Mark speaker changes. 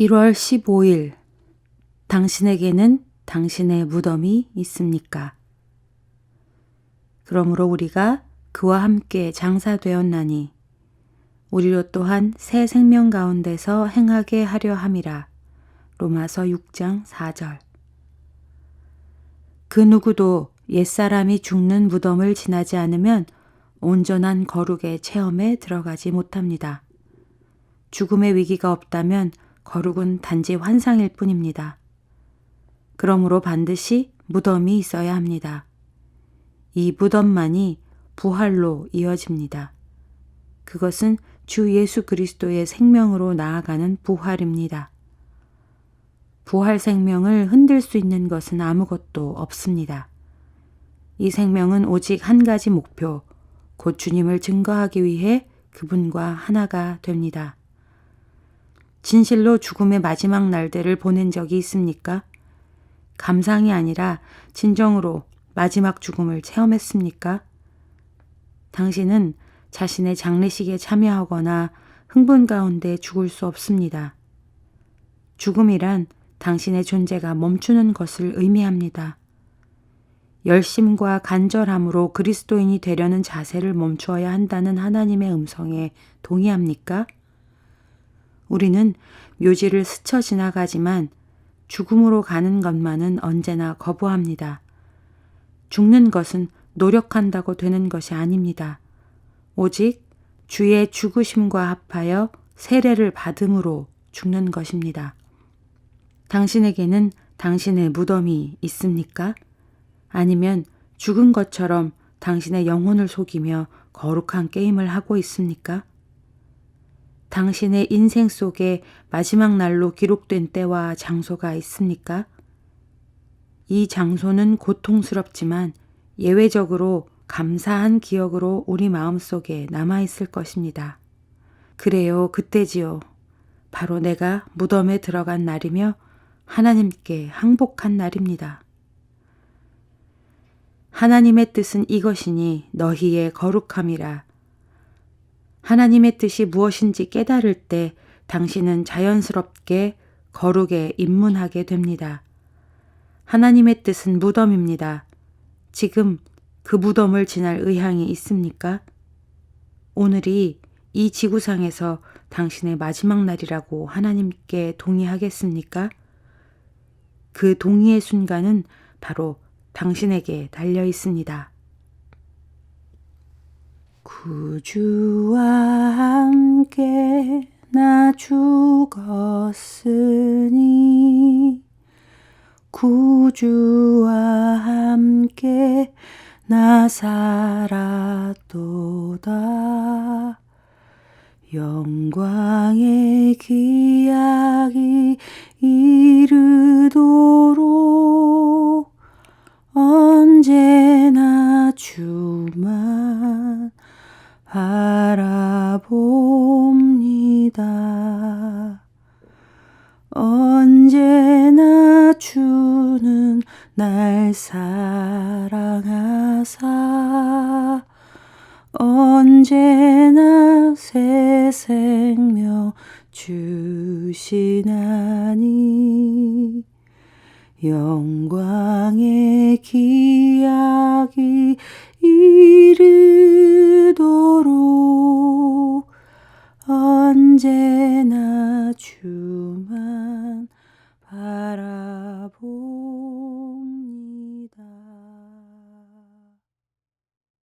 Speaker 1: 1월 15일 당신에게는 당신의 무덤이 있습니까? 그러므로 우리가 그와 함께 장사되었나니 우리로 또한 새 생명 가운데서 행하게 하려 함이라. 로마서 6장 4절. 그 누구도 옛사람이 죽는 무덤을 지나지 않으면 온전한 거룩의 체험에 들어가지 못합니다. 죽음의 위기가 없다면 거룩은 단지 환상일 뿐입니다. 그러므로 반드시 무덤이 있어야 합니다. 이 무덤만이 부활로 이어집니다. 그것은 주 예수 그리스도의 생명으로 나아가는 부활입니다. 부활 생명을 흔들 수 있는 것은 아무것도 없습니다. 이 생명은 오직 한 가지 목표, 곧 주님을 증거하기 위해 그분과 하나가 됩니다. 진실로 죽음의 마지막 날들을 보낸 적이 있습니까? 감상이 아니라 진정으로 마지막 죽음을 체험했습니까? 당신은 자신의 장례식에 참여하거나 흥분 가운데 죽을 수 없습니다. 죽음이란 당신의 존재가 멈추는 것을 의미합니다. 열심과 간절함으로 그리스도인이 되려는 자세를 멈추어야 한다는 하나님의 음성에 동의합니까? 우리는 묘지를 스쳐 지나가지만 죽음으로 가는 것만은 언제나 거부합니다. 죽는 것은 노력한다고 되는 것이 아닙니다. 오직 주의 죽으심과 합하여 세례를 받음으로 죽는 것입니다. 당신에게는 당신의 무덤이 있습니까? 아니면 죽은 것처럼 당신의 영혼을 속이며 거룩한 게임을 하고 있습니까? 당신의 인생 속에 마지막 날로 기록된 때와 장소가 있습니까? 이 장소는 고통스럽지만 예외적으로 감사한 기억으로 우리 마음속에 남아있을 것입니다. 그래요, 그때지요. 바로 내가 무덤에 들어간 날이며 하나님께 항복한 날입니다. 하나님의 뜻은 이것이니 너희의 거룩함이라. 하나님의 뜻이 무엇인지 깨달을 때 당신은 자연스럽게 거룩에 입문하게 됩니다. 하나님의 뜻은 무덤입니다. 지금 그 무덤을 지날 의향이 있습니까? 오늘이 이 지구상에서 당신의 마지막 날이라고 하나님께 동의하겠습니까? 그 동의의 순간은 바로 당신에게 달려 있습니다. 구주와 함께 나 죽었으니 구주와 함께 나 살았도다. 영광의 기 바라봅니다. 언제나 주는 날 사랑하사 언제나 새 생명 주시나니 영광의 기약이 언제